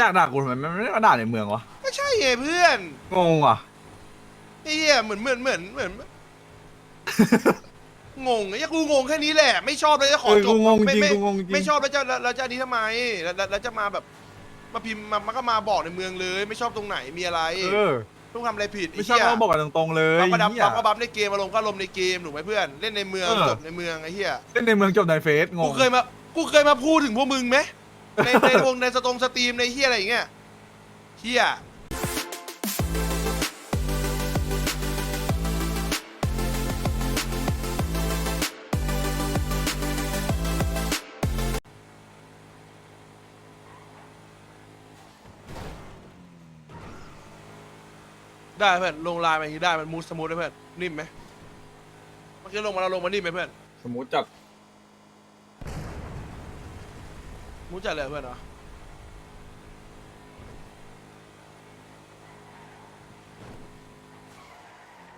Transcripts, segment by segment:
อยากด่ากูทำไมมันไม่ได้มาด่าในเมืองวะไม่ใช่ไงเพื่อนงงว่ะไอ้เหี้ยเหมือนเหมือนเหมือนเหมือน งงไอ้เหี้ยกูงงแค่นี้แหละ ไม่ชอบแล้วจะขอเออจกูบงงจไม่ริงไม่กูงงจริงไม่ชอบแล้วจะแล้วแล้วจะอันนี้ทำไมแล้วแล้วแล้วจะมาแบบ มาพิมพ์มามันก็มาบอกในเมืองเลย ไม่ชอบตรงไหนมีอะไรเออต้องทำอะไรผิดไม่ชอบก็บอกกันตรงๆเลยบัฟก็ดับเหี้ยบัฟก็บัฟในเกมอารมณ์ก็อารมณ์ในเกมถูกไหมเพื่อนเล่นในเมืองเออ จบในเมืองไอ้เหี้ยเล่นในเมืองจบในเฟซงกูงเคยมากูเคยมาพูดถึงพวกมึงไหม ในในวงในสตรงสตรีมในเหี้ยอะไรอย่างเงี้ยเหี้ยได้เพื่อนลงไลน์มาอย่างนี้ได้มันมูสสมูทได้เพื่อนนิ่มไหมเมื่อกี้ลงมาเราลงมานิ่มไหมเพื่อน สมมติจับ มูสจัดเลยเพื่อนเหรอ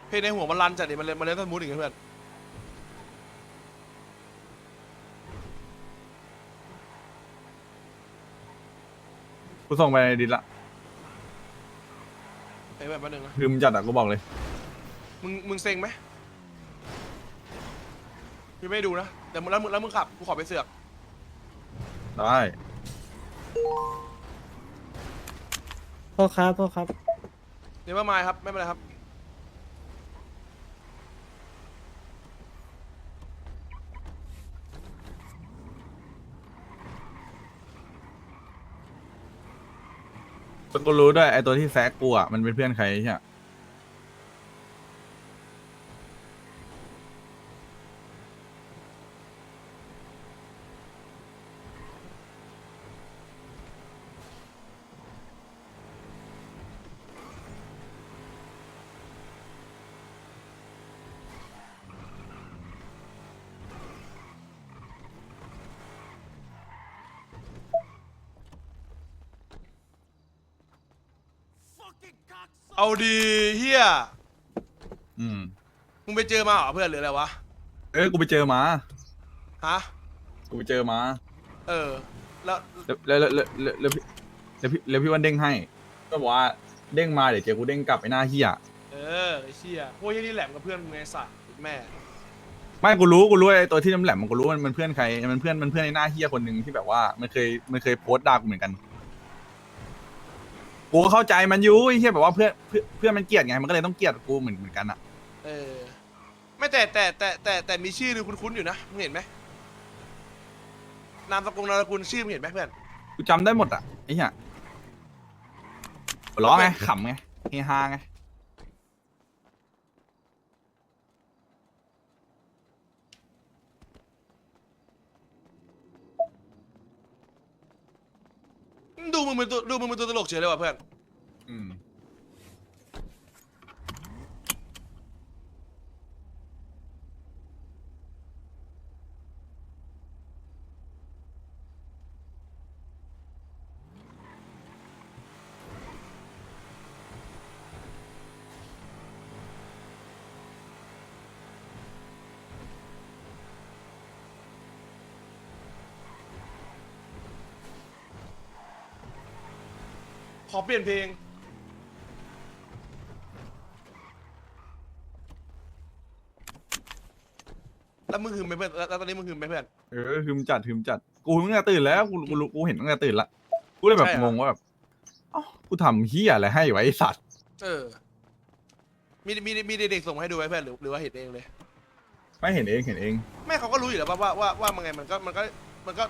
เพลงในหัวมันรันจัดดิมันเลยมันเล่นสมูทอย่างเงี้ยเพื่อนกูส่งไปในดิสละไอ้แบบแป๊บนึงนะ คือมึงจัดอะกูบอกเลย มึงมึงเซ็งไหมพี่ไม่ดูนะ แต่มึงแล้วมึงแล้วมึงขับ กูขอไปเสือก ได้โทษครับโทษครับ เดี๋ยวมาไม้ครับไม่เป็นไรครับแต่กูรู้ด้วยไอตัวที่แซกกูอะมันเป็นเพื่อนใครใช่ย เอาดีเฮียอืมมึงไปเจอมาเหรอเพื่อนหรืออะไรวะ เอ้ยกูไปเจอมาฮะ กูไปเจอมาเออ แล้วแล้วแล้วแล้วแล้วแล้วแล้วพี่แล้วพี่วันเด้งให้ ก็บอกว่าเด้งมาเดี๋ยวเจอกูเด้งกลับไปหน้าเฮียเออไอ้เชี่ยพวกยี่นี่แหลมกับเพื่อนมึงไงสัตว์แม่ ไม่กูรู้กูรู้ไอตัวที่น้ำแหลมมันกูรู้มันมันเพื่อนใครมันเพื่อนมันเพื่อนในหน้าเฮียคนหนึ่งที่แบบว่ามันเคยมันเคยโพสต์ด่ากูเหมือนกัน กูก็เข้าใจมันอยู่ไอ้เฮียแบบว่าเพื่อนเพื่อนเพื่อนมันเกลียดไงมันก็เลยต้องเกลียดกูเหมือนเหมือนกันอะเออไม่แต่แต่แต่แต่แต่มีชื่อหนึงคุ้นๆอยู่นะมึงเห็นไหมนามสกุลนามสกุลชื่อมึงเห็นไหมเพื่อนกูจำได้หมดอะไอ้เหี้ยหัวล้อไงขำไงเฮฮาไง ดูมึงเป็นตัวดูมึงเป็นตัวตลกเฉยเลยว่ะเพื่อน อเปลี่ยนเพลง แล้วมึงหึมไหมเพื่อนแล้วแล้วตอนนี้มึงหึมไหมเพื่อน เออคือมจัดคือมจัดกูตั้งแต่ตื่นแล้วกูกูรู้กูเห็นตั้งแต่ตื่นละกูเลยแบบใช่เหรอ งงว่าแบบเอ้ากูทำเฮียอะไรให้ไวะไอ้สัตว์เออ มีมีมีเด็กๆส่งมาให้ดูไหมเพื่อนหรือหรือว่าเห็นเองเลย ไม่เห็นเองเห็นเอง แม่เขาก็รู้อยู่แล้วว่าว่าว่าว่ามันไงมันก็มันก็มันก็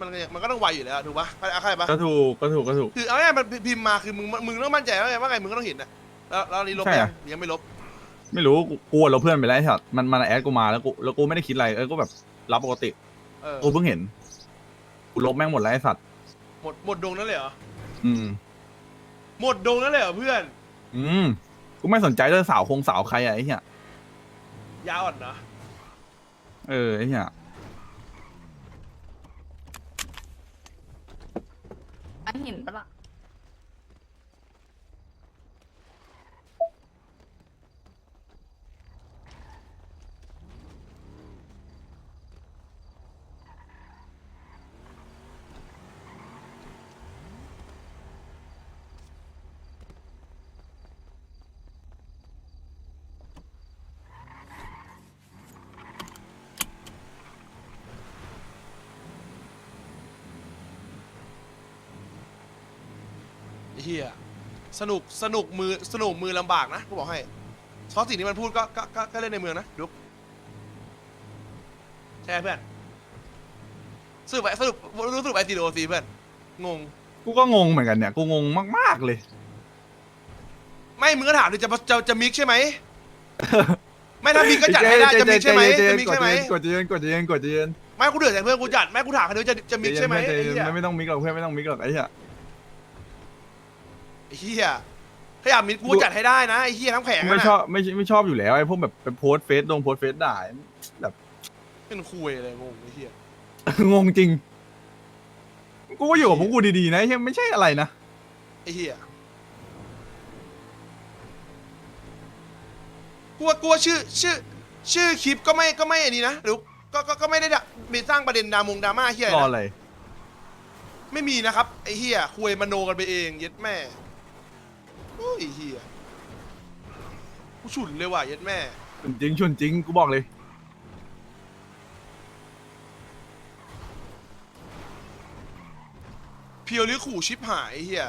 มันก็มันก็ต้องไวอยู่แล้วถูกปะเข้าใจปะก็ถูกก็ถูกก็ถูก คือเอาง่ายๆมันพิมพ์มาคือมึงมึงต้องมั่นใจว่าไงว่าไงมึงก็ต้องเห็นนะแล้วแล้วอันนี้ลบใช่ยัอะงหรือยังไม่ลบไม่รู้กูกลัวเราเพื่อนไปแล้วไอ้สัตว์มันมันแอดกูมาแล้วกูแล้วกูไม่ได้คิดอะไรเออก็แบบรับปกติเออกูเพิ่งเห็นกูลบแม่งหมดแล้วไอ้สัตว์หมดหมดดงนั่นเลยเหรออืม หมดดงนั่นเลยเหรอเพื่อนอืมกูไม่สนใจเรื่องสาวคงสาวใครอะไอ้เหี้ยยาวอ่อนนะเออไอ้เหี้ย อันเห็ เฮียสนุกสนุกมือสนุกมือลำบากนะกูบอกให้เพราะสิ่งที่มันพูดก็ก็ก็ก็เล่นในเมืองนะดุ๊กใช่ไหมเพื่อนสรุปไอ้สรุปรู้สรุปไอซีโอซีเพื่อนงง กูก็งงเหมือนกันเนี่ย กูงงมากๆเลย ไม่มึงก็ถามดิจะจะจะมิกใช่ไหม ไม่ถ้ามิกก็จัดให้ได้จะมิกใช่ไหมจะมิกใช่ไหมกดเย็นกดเย็นกดเย็นไม่กูเดือดแต่เพื่อนกูจัดไม่กูถามเขาด้วยจะจะมิกใช่ไหมใจไอ้เย็นเหี้ยไม่ไม่ต้องมิกหรอกเพื่อนไม่ต้องมิกหรอกไอ้เหี้ย ไอ้เหี้ยถ้าอยากมิกกูจัดให้ได้นะไอ้เหี้ยทั้งแผงไม่อะชอบไม่ไม่ชอบอยู่แล้วไอ้พวกแบบไปโพสต์เฟซลงโพสต์เฟซด่าแบบเป็นคุยเลยงงไอ้เหี้ยงงจริง กูก็อยู่กับพวกกูดีๆนะไอ้เหี้ยไม่ใช่อะไรนะไอ้เหี้ยกูว่ากูว่าชื่อชื่อ ชื่อคลิปก็ไม่ก็ไม่อันนี้นะหรือก็ก็ก็ไม่ได้ดะมีสร้างประเด็นดามงดราม่าเหี้ยรอนะอะไรไม่มีนะครับไอ้เหี้ยคุยมโนกันไปเองเย็ดแม่ โอ้ยไอ้เหี้ยกูฉุนเลยว่ะเย็ดแม่ ชวนจริงชวนจริงกูบอกเลย เพียวหรือขู่ชิปหายไอ้เฮีย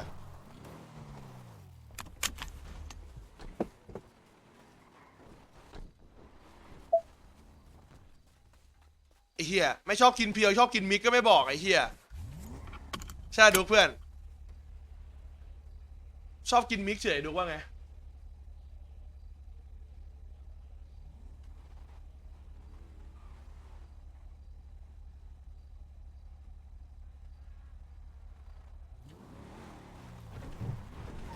ไอ้เฮียไม่ชอบกินเพียวชอบกินมิกก็ไม่บอกไอ้เฮียใช่ดูเพื่อน ชอบกินมิกเฉยดูว่าไง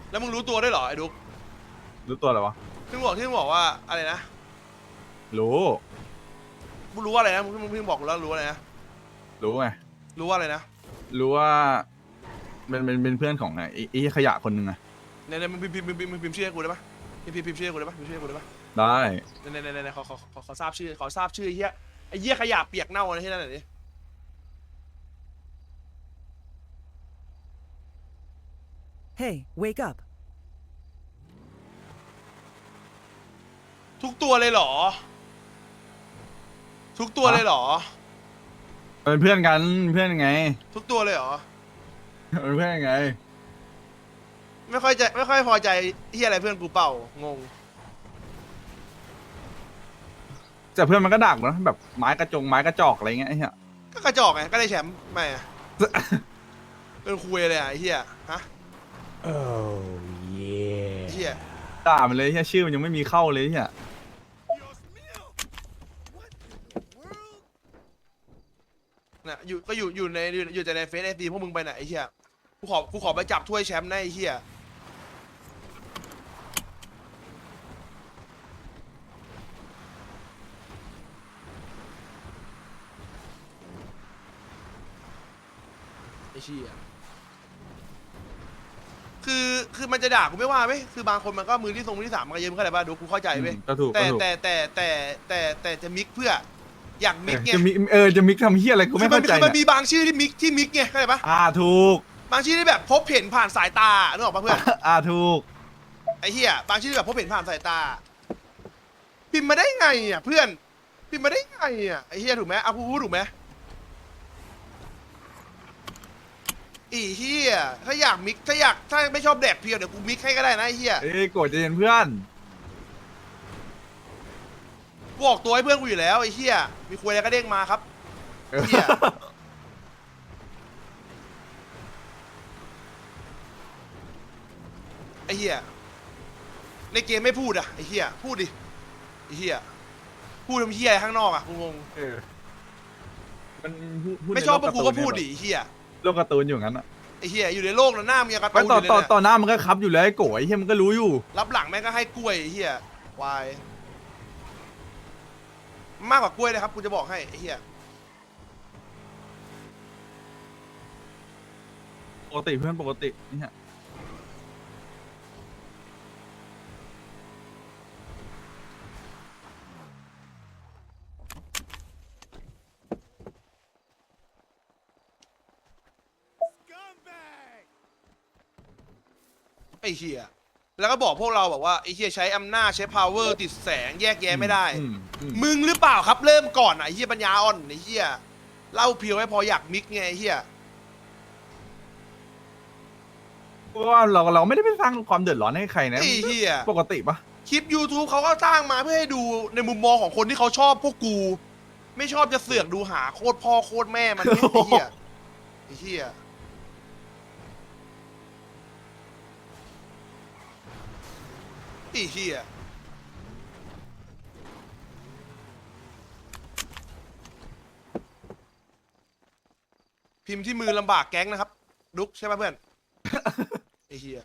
แล้วมึงรู้ตัวด้วยเหรอไอ้ดุ๊กรู้ตัวอะไรวะ ที่มึงบอกที่มึงบอกว่าอะไรนะรู้ มึงรู้ว่าอะไรนะมึงมึงเพิ่งบอกกูแล้วรู้อะไรนะรู้ไง รู้ว่าอะไรนะ รู้ว่าเป็นเป็นเป็นเพื่อนของไอ้ไอ้ขยะคนหนึ่งอะ เนี่ยเนี่ยมึงพิมพ์พิมพ์พิมพ์พิมพ์ชื่อให้กูได้ปะพิมพ์พิมพ์พิมพ์ชื่อให้กูได้ปะพิมพ์ชื่อให้กูได้ปะได้เนี่ยเนี่ยเนี่ยเนี่ยขอขอขอขอทราบชื่อขอทราบชื่อไอ้เหี้ยไอ้เหี้ยขยะเปียกเน่าอะไรที่นั่นหน่อยดิ Hey, wake up. ทุกตัวเลยเหรอ ทุกตัวเลยเหรอ เป็นเพื่อนกันเพื่อนยังไงทุกตัวเลยเหรอเป็นเพื่อนยังไง ไม่ค่อยจะไม่ค่อยพอใจเหี้ยอะไรเพื่อนกูเปล่างง แต่เพื่อนมันก็ดักนะแบบไม้กระจงไม้กระจอกอะไรเงี้ยไอ้เหี้ย ก็กระจอกไงก็ได้แชมป์ไม่อะเป็นคุยเลยอะไอ้เหี้ยฮะ Oh yeah ไอ้เหี้ยด่ามันเลยไอ้เหี้ยชื่อมันยังไม่มีเข้าเลยไอ้เหี้ยน่ะอยู่ก็อยู่อยู่ในอยู่อยู่แต่ในเฟซไอซีพวกมึงไปไหนไอ้เหี้ยกูขอกูขอไปจับถ้วยแชมป์นะไอ้เหี้ย เชี่ยคือคือมันจะด่ากูไม่ว่าไหมคือบางคนมันก็มือที่ทรงมือที่สามมันก็เยิ้มเข้าใจป่ะดูกูเข้าใจเว้ยอืมก็ถูกแต่ก็ถูกแต่แต่แต่แต่แต่จะมิกเพื่ออยากมิกไงจะมีเออจะมิกทำเหี้ยอะไรกูคืไม่อมันเข้าใจคือมันเนี่ยมีบางชื่อที่มิกที่มิกไงเข้าใจปะอ่าถูก บางชื่อที่แบบพบเห็นผ่านสายตานึกออกปะเพื่อน อ่าถูก ไอ้เหี้ยบางชื่อแบบพบเห็นผ่านสายตา พิมพ์มาได้ไงอะเพื่อน พิมพ์มาได้ไงอะไอ้เหี้ยถูกไหมเอาพูดถูกไหม อีเหี้ยถ้าอยากมิกถ้าอยากถ้าไม่ชอบแดกเพียวเดี๋ยวกูมิกให้ก็ได้นะไอ้เหี้ยเอ้ยโกรธใจเย็นเพื่อนกูออกตัวให้เพื่อนกูอยู่แล้วไอ้เหี้ยมีคุยอะไรก็เด้งมาครับ เหี้ย ไอ้เหี้ยในเกมไม่พูดอะไอ้เหี้ยพูดดิไอ้เหี้ยพูดทำเหี้ยอะไรข้างนอกอะกูงงเออมันพูพูดไม่ในชอบโลพวกกูก็าร์ตูนพูดเนี่ยดิไอ้เหี้ย โลกการ์ตูนอยู่งั้นอะไอ้เหี้ยอยู่ในโลกนั้นหน้ามึงยังกระไม่ตูนต่ออยู่เลยต่อเนี่ยต่อหน้ามันก็คับอยู่แล้วไอ้โกรธไอ้เหี้ยมันก็รู้อยู่ รับหลังแม่งก็ให้กล้วยไอ้เหี้ยวายมากกว่ากล้วยเลยครับกูจะบอกให้ไอ้เหี้ยปกติเพื่อนปกติเนี่ย ไอ้เหี้ยแล้วก็บอกพวกเราบอกว่าไอ้เหี้ยใช้อำนาจใช้ power ติดแสงแยกแยะไม่ได้ อืมอืมมึงหรือเปล่าครับเริ่มก่อนอะไอ้เหี้ยปัญญาอ่อนไอ้เหี้ยเล่าเพียวให้พออยากมิกไงไอ้เหี้ยเพราะว่าเราเราไม่ได้ไปสร้างความเดือดร้อนให้ใครนะไอ้เหี้ยปกติปะคลิป YouTube เขาก็สร้างมาเพื่อให้ดูในมุมมองของคนที่เขาชอบพวกกู ไม่ชอบจะเสือกดูหาโคตรพ่อโคตรแม่มันเนี่ยไอ้เหี้ยไอ้เหี้ย อ้เหี้ยพิมพ์ที่มือลำบากแก๊งนะครับ ดุกใช่ไหมเพื่อน ไอ้เหี้ย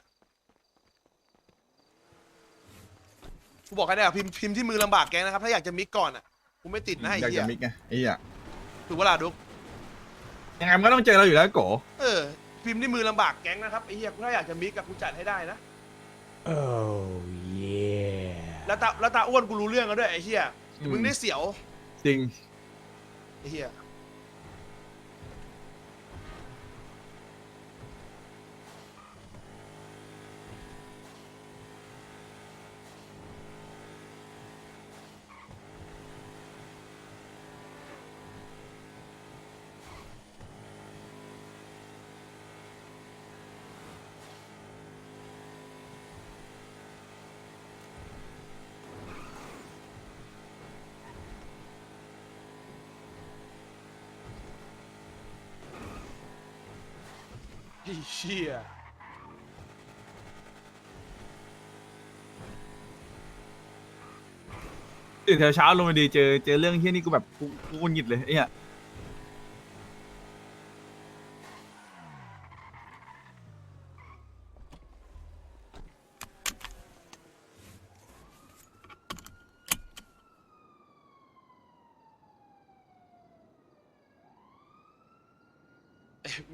กูบอกให้ได้อะพิมพ์พิมพ์ที่มือลำบากแกงนะครับ ถ้าอยากจะมิกก่อนอะกูไม่ติดนะไอ้อยากเหี้ยจะมิกไงไอ้เหี้ยถูกเวลาดุก ยังไงมันก็ต้องเจอเราอยู่แล้วโกเออ พิมพ์ที่มือลำบากแก๊งนะครับไอ้เหี้ยกูถ้าอยากจะมิกกับกูจัดให้ได้นะ Oh yeah. แล้วตาแล้วตาอ้วนกูรู้เรื่องแล้วด้วยไอ้เหี้ยเดี๋ยวมึงได้เสียวจริง ไอ้เหี้ย อ้เหี้ยตื่นเช้าๆลงมาดีเจอเจอเรื่องเฮี้ยนี่กูแบบกูกูหงุดหงิดเลยไอ้เนี่ย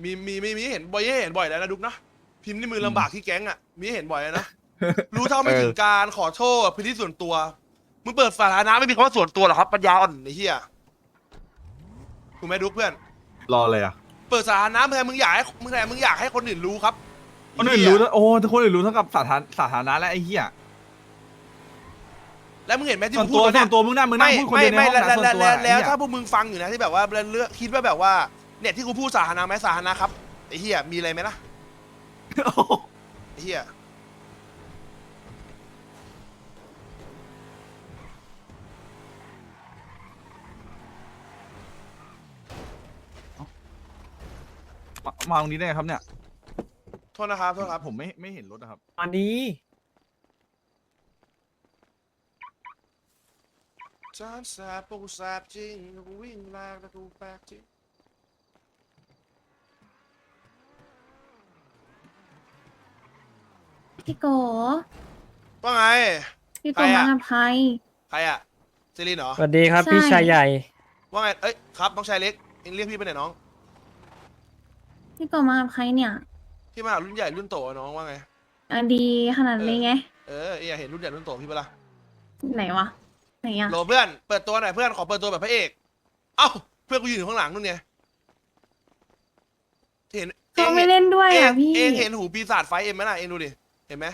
มีมีมีมีให้เห็นบ่อยให้เห็นบ่อยแล้วนะดุกนะพิมพ์ที่มือลำบากที่แก๊งอะมีให้เห็นบ่อยแล้วนะรู้เท่าไม่ถึงการขอโทษพื้นที่ส่วนตัวมึงเปิดสาธารณะไม่มีคำว่าส่วนตัวหรอกครับปัญญาอ่อนไอ้เหี้ยถูกไหมดุกเพื่อน รอเลยอะ เปิดสาธารณะเพื่อมึงอยากให้มึงแต่มึงอยากให้คนอื่นรู้ครับ คนอื่นรู้แล้วโอ้ถ้าคนอื่นรู้เท่ากับสาธารสาธารณะแล้วไอ้เหี้ยแล้วมึงเห็นไหมที่ส่วมึนงพูตัดวตอนส่เนี้วยนตัวมึงนั่งมึงนั่งพูดคนเดียวในห้องแล้วนะส่วนแล้วตัวแล้วไอ้แล้วเหี้ยถ้าพวกมึงฟังอยู่นะที่แบบว่าเลือกคิดว่าแบบว่า เนี่ยที่กูพูดสาธารณะไหมสาธารณะครับไอ้เหี้ยมีอะไรไหมล่ะไอ้เหี้ยมามาตรงนี้ได้ไงครับเนี่ย โทษนะครับโทษครับผมไม่ไม่เห็นรถนะครับ อันนี้ จานแสบปูแสบจริงกูวิ่งแรกแล้วกูแปลกจริง พี่โกว่าไง พี่โกใครอะ มากับใคร ใครอะเซรีนเหรอ สวัสดีครับใช่ พี่ชายใหญ่ ว่าไง เอ้ย ครับ น้องชายเล็กเอ็งเรียกพี่ไปไหนน้อง พี่โกมากับใครเนี่ยพี่มาหารุ่นใหญ่รุ่นโตอะน้องว่าไงอะดีขนาดเลยไง เออเอ็งอยากเห็นรุ่นใหญ่รุ่นโตพี่ปะล่ะไหนวะ ไหนอะโหลเพื่อน เปิดตัวหน่อยเพื่อน ขอเปิดตัวแบบพระเอก เอ้า เพื่อนกูยืนอยู่ข้างหลังนู่นไงเห็นก็ไม่เล่นด้วยเอ็อะงพี่ เอ็งเห็นหูปีศาจไฟเอ็มไหมล่ะ เอ็งดูดิ เห็นไหม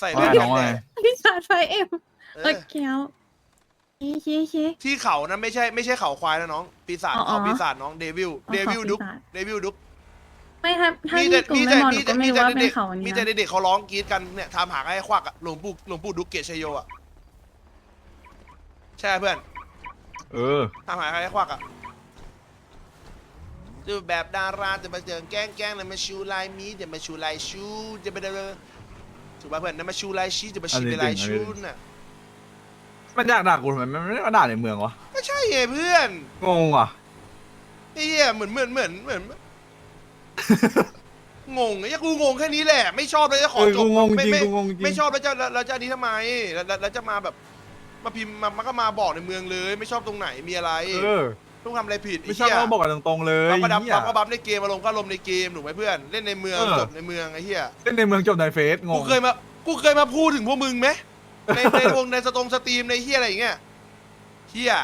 ใส่ว่าแว่นน้องว่าไงพี่ชาร์จไฟเอ็มเอเอออเกี้ยวชี้ชี้ชี้ที่เขานั้นไม่ใช่ไม่ใช่เขาควายนะน้อง ปีศาจอ๋อเขาปีศาจน้องเดวิลอ๋อเดวิลเขาปีดุกศาจเดวิลดุกไม่ถ้าถ้ามีพี่แต่โกมีไม่แต่มองหมีนูแต่ก็ไม่มีรู้แต่ว่าเป็เด็นกเขาอันมีนี้แต่นะเด็กๆเขาร้องกรีดกันเนี่ยทำหาไอ้ควักอะหลวงปู่หลวงปู่ดุกเกตชัยโยอะใช่เพื่อน เออ ทำหาไอ้ควักอะดูแบบดาราจะมาเจอแกล้งแกล้งเลยมาชูลายมีจะมาชูลายชูจะไปเดิน ถูกป่ะเพื่อนนั่นมาชูลายชีจะมาชีไปลายชูน่ะมันอยากด่ากูทำไมมันไม่ได้มาด่าในเมืองวะก็ใช่ไงเพื่อนงงว่ะไอ้เหี้ยเหมือนเหมือนเหมือนเหมือนงงไอ้เหี้ยกูงงแค่นี้แหละ ไม่ชอบแล้วจะขอเออจกูบงงจไม่ริงไม่กูงงจริงไม่ชอบแล้วจะแล้วแล้วจะอันนี้ทำไมแล้วแล้วแล้วจะมาแบบ มาพิมพ์มามันก็มาบอกในเมืองเลย ไม่ชอบตรงไหนมีอะไรเออ ต้องทำอะไรผิดไม่ชอบก็บอกกันตรงๆเลยบัฟก็ดับเหี้ยบัฟก็บัฟในเกมอารมณ์ก็อารมณ์ในเกมถูกไหมเพื่อน เล่นในเมืองเออ จบในเมืองไอ้เหี้ย เล่นในเมืองจบในเฟซงกูง เคยมา กูเคยมาพูดถึงพวกมึงไหมในในวงในสตรงสตรีมในเหี้ยอะไรอย่างเงี้ยเหี้ย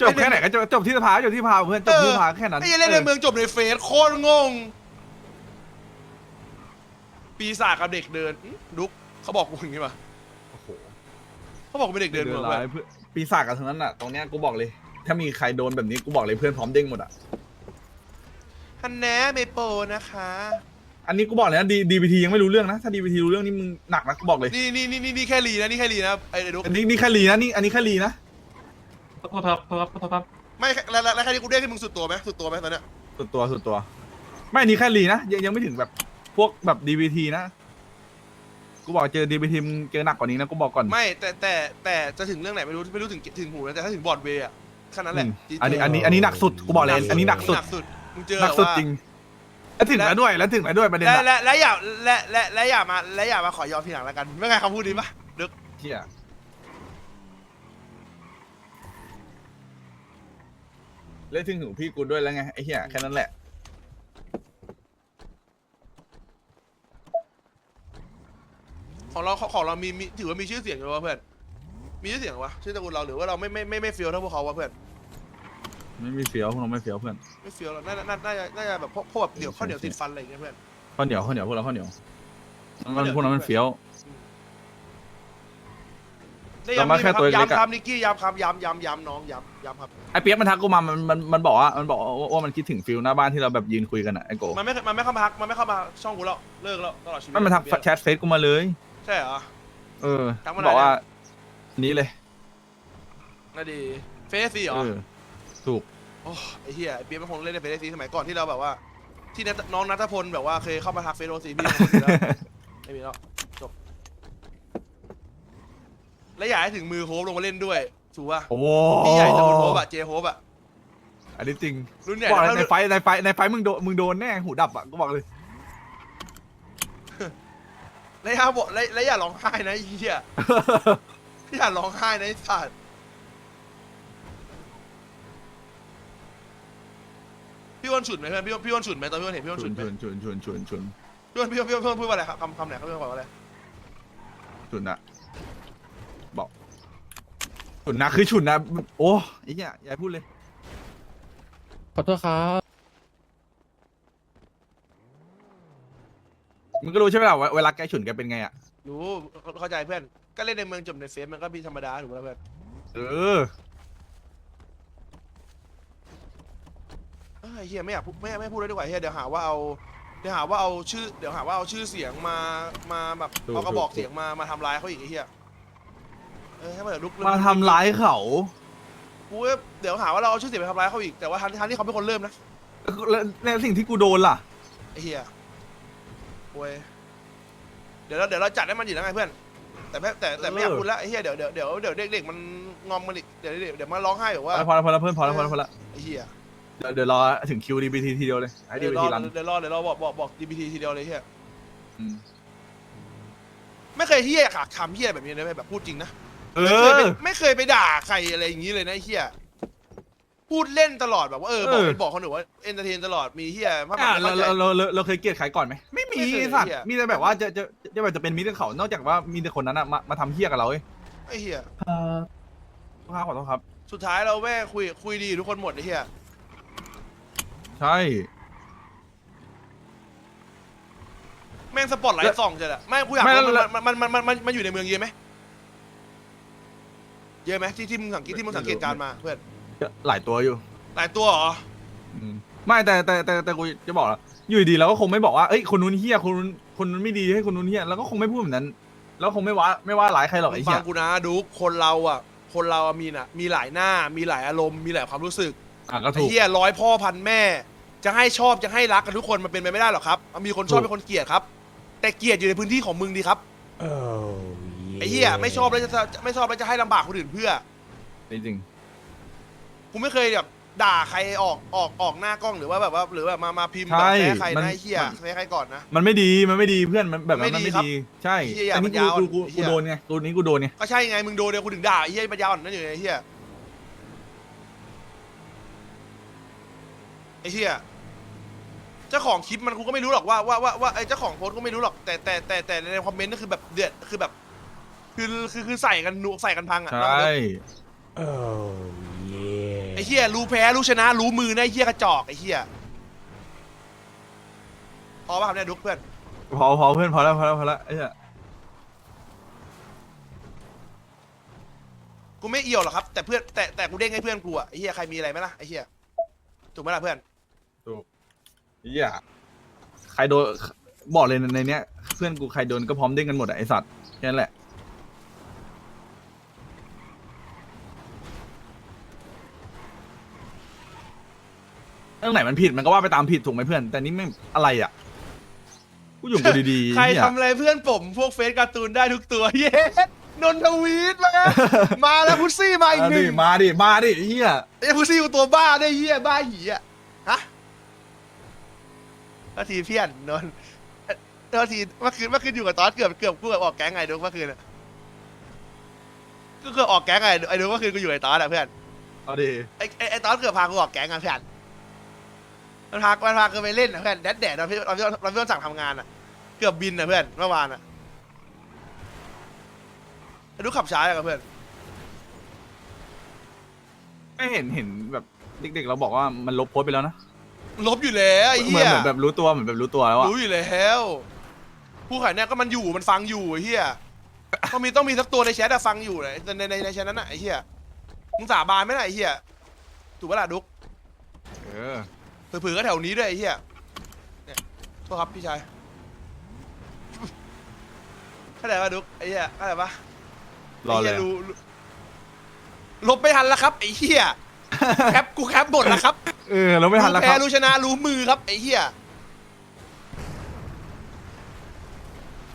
จบแค่ไหนก็จบจบที่สภาจบที่สภาเพื่อนจบที่สภาแค่นั้นไอ้เหี้ยเล่นในเมืองจบในเฟซโคตรงง ปีศาจกับเด็กเดินอื้อดุกเขาบอกกูอย่างนี้ป่ะโอ้โหเขาบอกกูเป็นเด็กเดินเดืเหมืออนนร้ากัยนเพื่อนปีศาจกันทั้งนั้นอะตรงเนี้ยกูบอกเลย ถ้ามีใครโดนแบบนี้กูบอกเลยเพื่อนพร้อมเด้งหมดอะฮันแน่ไม่โปรนะคะ อันนี้กูบอกเลยนะดีดีบีทียังไม่รู้เรื่องนะ ถ้าดีบีทีรู้เรื่องนี่มึงหนักนะกูบอกเลยนี่นี่นี่นี่นี่แค่ลีนะนี่แค่ลีนะไอ้ไอ้ดุ๊กอันนี้นี่แค่ลีนะนี่อันนี้แค่ลีนะโทษครับโทษครับโทษครับไม่แล้วแล้วแล้วแค่นี้กูเรียกให้มึงสุดตัวไหมสุดตัวไหมตอนเนี้ยสุดตัวสุดตัว ไม่อันนี้แค่ลีนะยังยังไม่ถึงแบบพวกแบบดีบีทีนะกูบอกเจอดีบีทีมึงเจอหนักกว่านี้นะกูบอกก่อน ไม่แต่แต่แต่จะถึงเรื่องไหนไม่รู้ไม่รู้ถึงถึงหูนะแต่ถ้าถึงบอร์ดเวย์อะ แค่นั้นแหละอืมจริงๆอันนี้อันนี้อันนี้หนักสุดกูบอกเลยอันนี้หนักสุดหนักสุดมึงเจอหนักสุดว่าจริงแล้วถึงแล้วด้วยแล้วถึงแล้วด้วยประเด็นและอะและและอย่าและและและอย่ามาและอย่ามาขอยอมทีหลังแล้วกันไม่ไงคำพูดนี้ปะดึกเชี่ยแล้วถึงหูพี่กูด้วยแล้วไงไอ้เหี้ยแค่นั้นแหละของเราของเรามีมีถือว่ามีชื่อเสียงอยู่วะเพื่อนมีชื่อเสียงวะชื่อตระกูลเราหรือว่าเราไม่ไม่ไม่ไม่เฟี้ยวเท่าพวกเขาวะเพื่อน ไม่มีเฟี้ยวพวกเราไม่เฟี้ยวเพื่อนไม่เฟี้ยวหรอกน่าน่าน่าจะน่าจะแบบพวกพวกแบบเดี๋ยวข้าวเหนียวติดฟันอะไรอย่างเงี้ยเพื่อนข้าวเหนียวข้าวเหนียวพวกเราข้าวเหนียวมันข้าวเหนียวพวกเรามันเฟี้ยว ได้เรามาแค่ตัวเล็กอะย้ำครับนิกกี้ย้ำครับย้ำย้ำย้ำน้องย้ำย้ำครับ ไอ้เปียกมันทักกูมามันมันมันบอกว่ามันบอกว่าว่ามันคิดถึงฟิลหน้าบ้านที่เราแบบยืนคุยกันอะไอ้โกมันไม่มันไม่เข้ามาทักมันไม่เข้ามาช่องกูแล้วเลิกแล้วตลอดชีวิตมันมาทักแชทเฟซกูมาเลย ใช่เหรอ เออทักมาบอกว่าไหนนี้เลยน่าดีเฟซซี่เหรอเออถูก โอ้ไอ้เหี้ยไอ้เปียกมันคงเล่นในเฟซซี่สมัยก่อนที่เราแบบว่า ที่นัทน้องนัทพลแบบว่าเคยเข้ามาทักเฟซโอซีพี่คนอยู่แล้วไม่มีแล้วจบและอยากให้ถึงมือโฮปลงมาเล่นด้วยถูกป่ะโอ้พี่ใหญ่ตะบนโฮปอะเจโฮปอะอันนี้จริงรุ่นใหญ่บอกเลยแล้วในไฟท์ในไฟท์ในไฟท์มึงโดนมึงโดนแน่หูดับอะกูบอกเลยและอย่าบอกและและอย่าร้องไห้นะไอ้เหี้ยอย่าร้องไห้นะไอ้สัตว์ พี่อ้วนฉุนไหมเพื่อนพี่อ้วนพี่อ้วนฉุนไหมตอนพี่อ้วนเห็นพี่อ้วนชุฉุนนไหมชุนชุนชุนชุนชุนพี่อ้วนพี่อ้วนพี่อ้วนพี่อ้วนพูดว่าอะไรครับคำคำไหนครับพี่อ้วนบอกว่าอะไรชุนอะบอกชุนนะคือชุนนะโอ้ไอ้เหี้ยอย่าพูดเลย ขอโทษครับมึงก็รู้ใช่ไหมล่ะว่าเวลาแกฉุนแกเป็นไงอะรู้เข้าใจเพื่อนก็เล่นในเมืองจบในเฟซมันก็มีธรรมดาถูกไหมเพื่อนเออ เอ้ย ไอ้เฮียไม่อยากพูดไม่ไม่พูดเลยดีกว่าเฮียเดี๋ยวหาว่าเอาเดี๋ยวหาว่าเอาชื่อเดี๋ยวหาว่าเอาชื่อเสียงมามาแบบถูกเอากระบอกถูก เสียงมามาทำร้ายเขาอีกไอ้เฮียเออให้มันเดี๋ยวลุกมาทำร้ายเขากูก็เดี๋ยวหาว่าเราเอาชื่อเสียงไปทำร้ายเขาอีกแต่ว่าทันทันที่เขาเป็นคนเริ่มนะแล้วแล้วสิ่งที่กูโดนล่ะ ไอ้เฮียโว้ยเดี๋ยวเราเดี๋ยวเราจัดให้มันอยู่แล้วไงเพื่อน แต่ไม่แต่แต่ไม่อยากเออ พูดแล้วไอ้เฮียเดี๋ยวเดี๋ยวเดี๋ยวเดี๋ยวเด็กๆมันงอมมันอีกเดี๋ยวเดี๋ยวเดี๋ยวมันร้องไห้บอกว่าพอแล้วพอแล้วเพื่อนพอแล้วพอแล้วพอแล้วไอ้เฮีย เดี๋ยวเดี๋ยวรอถึงคิวดีบีทีทีเดียวเลยให้ดีเดี๋ยวบีรอทีรันเดี๋ยวรอเดี๋ยวรอบอกบอกบอก GPT ทีเดียวเลยเฮียอืมไม่เคยเฮียขาดคำเฮียแบบนี้เลยแบบพูดจริงนะ เอไม่เคยอ ไปไม่เคยไปด่าใครอะไรอย่างนี้เลยนะไอ้เฮียพูดเล่นตลอดแบบว่าเออบอกเออ บอกคนอื่นว่าเอนเตอร์เทนตลอดมีเฮียภาพอะแบบเราเข้าใจเราเราเราเราเคยเกลียดใครก่อนไหมไม่มีไม่เคยไอ้สัตว์เหี้ยมีแต่แบบว่าจะจะจะแบบจะเป็นมิตรกับเขานอกจากว่ามีแต่คนนั้นอะมามาทำเฮี้ยกับเราเว้ยไอ้เฮียขอโทษครับ สุดท้ายเราแม่งคุยคุยดีทุกคนหมดไอ้เฮีย ใช่ แม่งสปอตไลท์ส่องจะแหละไม่กูอยากไม่รู้แล้ว มันมันมันมันมันมันอยู่ในเมืองเยอะไหมเยอะไหมที่ที่มึงสังเกตที่มึงสังเกตการณ์มาเพื่อนหลายตัวอยู่หลายตัวเหรออืมไม่แต่แต่แต่แต่กูจะบอกละอยู่ดีเราก็คงไม่บอกว่าเอ้ยคนนู้นเฮี้ยคนนู้นคนนู้นไม่ดีให้คนนู้นเฮี้ยแล้วก็คงไม่พูดแบบนั้น แล้วคงไม่ว่าไม่ว่าร้ายใครหรอกมึไอ้งเหี้ฟัยงกูนะดูคนเราอะคนเราอะมีน่ะมีหลายหน้ามีหลายอารมณ์มีหลายความรู้สึก อะก็ไอ้ถูกเหี้ยร้อยพ่อพันแม่ จะให้ชอบจะให้รักกันทุกคนมันเป็นไปไม่ได้หรอกครับมีคนชอบถูกมีคนเกลียดครับ แต่เกลียดอยู่ในพื้นที่ของมึงดีครับ Oh, ไอ้เหี้ยไม่ชอบแล้วจะจะไม่ชอบแล้วจะให้ลำบากคนอื่นเพื่อ จริงกูไม่เคยแบบด่าใครออกออกออกหน้ากล้องหรือว่าแบบว่าหรือแบบมามาพิมพ์ใช่แบบแพ้ใครมันนะไอ้เหี้ยมันแพ้ใครก่อนนะๆมันไม่ดีมันไม่ดีเพื่อนมันแบบนั้นไม่มันดีไม่ครับดีใช่เหี้ยอย่าอันนี้ปัญญาอ่อนกูกูเหี้กูย โดนไงตัวนี้กูโดนไงก็ใช่ไงมึงโดนเดียวกูถึงด่าไอ้เหี้ยปัญญาอ่อนนั่นอยู่ไงไอ้เหี้ย ไอ้เหี้ยเจ้าของคลิปมันกูก็ไม่รู้หรอกว่าว่าว่าว่าไอ้เจ้าของโพสต์ก็ไม่รู้หรอกแต่แต่แต่แต่ในคอมเมนต์นี่คือแบบเดือดคือแบบ คือคือคือใส่กันนุใส่กันพังอะใช่ oh ไอ้ yeah. เหี้ยรู้แพ้รู้ชนะ รู้มือนะไอ้เหี้ยกระจอกไอ้เหี้ยพอป่ะครับเนี่ยดุ๊กเพื่อนพอพอเพื่อนพอแล้วพอแล้วพอแล้วไอ้เหี้ยกูไม่เอี่ยวหรอกครับแต่เพื่อนแต่แต่กูเด้งให้เพื่อนกูอะไอ้เหี้ยใครมีอะไรไหมล่ะไอ้เหี้ยถูกไหมล่ะเพื่อน เหี้ยใครโดนบอกเลยในเนี้ย เพื่อนกูใครโดนก็พร้อมเด้งกันหมดอะไอสัตว์แค่นั้นแหละ เรื่องไหนมันผิดมันก็ว่าไปตามผิดถูกไหมเพื่อน แต่นี่ไม่งอะไรอะกูอยู่กูดีๆใครเหี้ยทำอะไรเพื่อนผมพวกเฟซการ์ตูนได้ทุกตัว เย้นนทวีตมา มาแล้วพุซซี่มาอีกเอาหดินึ่งมาดิ มาดิเฮียไอ้พุซซี่กูตัวบ้าได้เฮียบ้าหีอะฮะ นาทีเพี้ยนนนนาทีเมื่อคืนเมื่อคืนอยู่กับตอนเกือบเกือบกูเกือบออกแก๊งไงดูเมื่อคืนอะก็เกือบออกแก๊งไงไอ้ดูเมื่อคืนกูอยู่กับไอ้ตอนอะเพื่อนเอาดิไอ้ไอ้ไอ้ตอนเกือบพากูออกแก๊งอะเพื่อนมันพามันพากูไปเล่นอะเพื่อนแดดแดดตอนพี่ตอนพี่ตอนพี่ต้นสั่งทำงานอะเกือบบินอะเพื่อนเมื่อวานอะไอ้ดูขับช้าอะกับเพื่อน ไม่เห็นเห็นแบบเด็กๆเราบอกว่ามันลบโพสต์ไปแล้วนะ ลบอยู่แล้วไอ้เหเหี้มือนยเหมือนแบบรู้ตัวเหมือนแบบรู้ตัวแล้วอะรู้อยู่แล้ว ผู้ขายเนี่ยก็มันอยู่มันฟังอยู่ไอ้เหี้ยต้องมีต้องมีสักตัวในแชทอะฟังอยู่เลยในในในแชทนั้นอะไอ้เหี้ยมึงสาบานไหมล่ะไอ้เหี้ยถูกปะล่ะดุ๊กเออเผื่อๆก็แถวนี้ด้วยไอ้เหี้ยเนี่ยโทษครับพี่ชายเข้าใจปะดุ๊กไอ้เหี้ยเข้าใจปะ รอเลยไหี้รู้รู้ลบไม่ทันแล้วครับไอ้เหี้ย แคปกูแคปหมดแล้วครับ เออเราไม่ทันแล้วคแพ้รับรู้ชนะรู้มือครับไอ้เหี้ย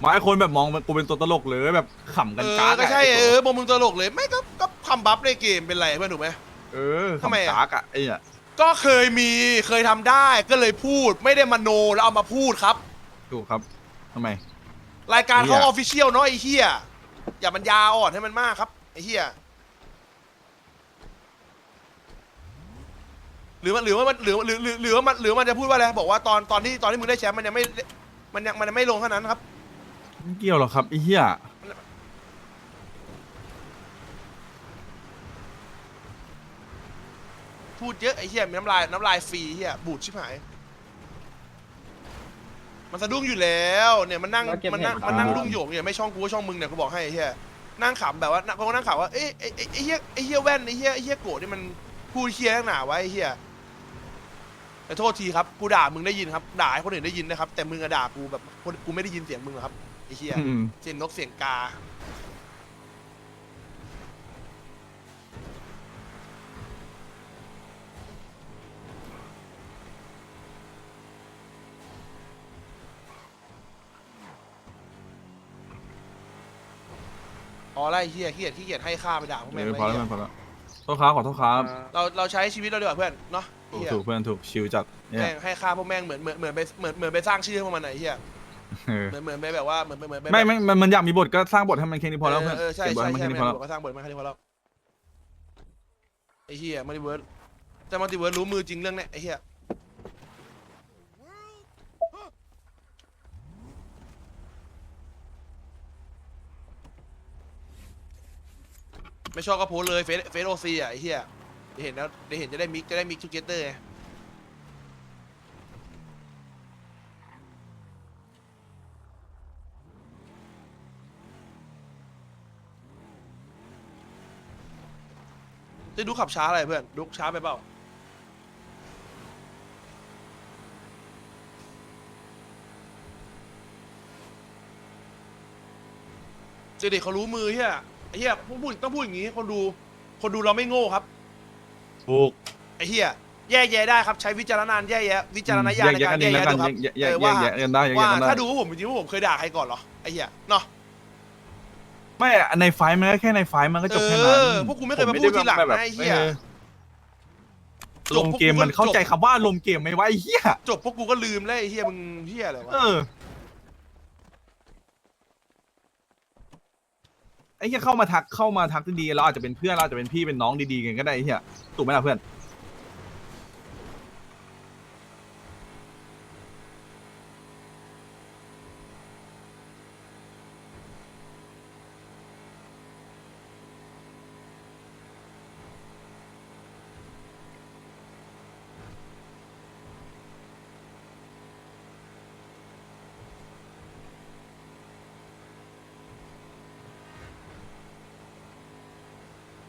หมายคนแบบมองกูเป็นตัวตลกเลยแบบขำกันเอจ้าอก็ใช่เออมองมึงตลกเลยไม่ก็ก็คำบัฟในเกมเป็นไรเพื่อนถูกไหม เออทำไมขำอะจ้ากอะไอ้เนี่ยก็เคยมีเคยทำได้ก็เลยพูดไม่ได้มโนแล้วเอามาพูดครับ ถูกครับทำไม รายการเขาเหี้อยอฟฟิเชียลเนาะไอ้เฮียอย่ามันยาอ่อนให้มันมากครับไอ้เฮีย หรือว่าหรือว่ามันหรือหรือหรือหรือว่ามันหรือว่ามันจะพูดว่าอะไรบอกว่าตอนตอนที่ตอนที่มึงได้แชมป์มันยังไม่มันยังมันยังไม่ลงเท่านั้นครับ ไม่เกี่ยวหรอกครับไอ้เหี้ยพูดเยอะไอ้เฮียมีน้ำลายน้ำลายฟรีเฮียบูดชิบหายมันสะดุ้งอยู่แล้วเนี่ยมันนั่งมันนั่งมันนั่งดุ้งโยงเนี่ยไม่ช่องกูก็ช่องมึงเนี่ยกูบอกให้ไอ้เฮียนั่งขำแบบว่าเขาก็นั่งขำว่าเอ้ยไอ้ไอ้ไอ้เฮียไอ้เฮียแว่นไอ้เฮียไอ้เฮียโกรธนี่มันพูดเฮียนักหนาไว้ไอ้เฮีย แต่โทษทีครับกูด่ามึงได้ยินครับด่าให้คนอื่นได้ยินนะครับ แต่มึงอะด่ากูแบบคนกูไม่ได้ยินเสียงมึงหรอกครับไอ้เฮียอืม เสียงนกเสียงกาพอไล่เฮียขี้เกียจขี้เกียจให้ค่าไปด่าพวกเอแม่งอไล่พอแล้วเหี้ยมันพอแล้วโทษครับขอโทษครับ เราเราใช้ชีวิตเราดีกว่าเพื่อนเนาะ ถูกเฮียถูกเพื่อนถูกชิวจัดเนี่แม่ยงให้ค่าพวกแม่งเหมือนเหมือนเหมือนไปเหมือนเหมือนไปสร้างชื่อให้พวกมันไหนเฮียเออเหมือนเหมือนไปแบบว่าเหมือนเหมือนไปไม่ไม่มันมันอยากมีบทก็สร้างบทให้มันแค่นี้พอแล้วเพื่อนเออใช่เก็บบทใช่ให้มันใช่แค่นี้แม่พองแล้วบอกว่าสร้างบทมาแค่นี้พอแล้วไอ้เฮียมัลติเวิร์สแต่มัลติเวิร์สรู้มือจริงเรื่องเนี้ยไอ้เฮียไม่ชอบก็โพสต์เลยเฟซเฟซโอซีอะไอ้เฮียได้ เห็นแล้วได้เห็นจะได้มิกจะได้มิกทูเกเตอร์ไงจะดูขับช้าอะไรเพื่อนดูช้าไปเปล่าเจเด็กเขารู้มือเฮียไอ้เฮียพูดพูดต้องพูดอย่างงี้คนดู คนดูเราไม่โง่ครับ ถูก ไอ้เฮียแย่แย่ได้ครับใช้วิจารณญาณแย่แย่วิจารณญาณในแยกการแยแย่กแย่กันดูครับแยกแยเอกอแยว่า กแยกกันได้แยกว่ากันได้ถ้าดูว่าผมจริงๆว่าผมเคยด่าใครก่อนเหรอไอ้เฮียเนาะไม่อะในไฟล์มันก็แค่ในไฟล์มันก็จบแค่นั้นเออพวกกูไม่เคยมาพูดทีหลังนะไอ้เหี้ยออลมเกมมันเข้าใจคำว่าลมเกมไหมวะไอ้เหี้ยจบพวกกูก็ลืมแล้วไอ้เฮียมึงเฮียอะไรวะ เออ ไอ้เหี้ยเข้ามาทักเข้ามาทักดีๆเราอาจจะเป็นเพื่อนเราอาจจะเป็นพี่เป็นน้องดีๆกันก็ได้ไอ้เหี้ยถูกไหมล่ะเพื่อน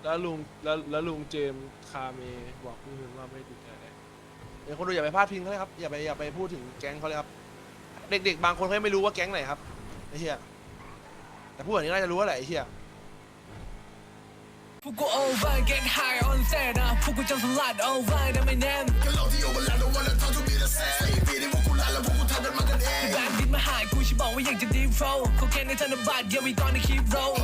แล้วลุงแล้วแล้วลุงเจมส์คาเมบอกพี่ว่าไม่ติดใจเลยเดี๋ยวคนดูอย่าไปพลาดพิงเขาเลยครับอย่าไปอย่าไปพูดถึงแก๊งเขาเลยครับ เด็กๆ บางคนเขายังไม่รู้ว่าแก๊งไหนครับไอ้เหี้ยแต่ผู้แบบนี้น่าจะรู้ว่าแหละไอ้เหี้ย พวกกู over get high on set นะพวกกูจะสลัด over นะไม่แน่นก็เราที่ over แล้ว don't wanna talk to me the same ปีนี้พวกกูลาแล้วพวกกูทำกันมากันเอง แบงค์ดินมาหายกูฉันบอกว่าอยากจะ deep flow เขาแค่ในธนบัตร yeah we gonna keep roll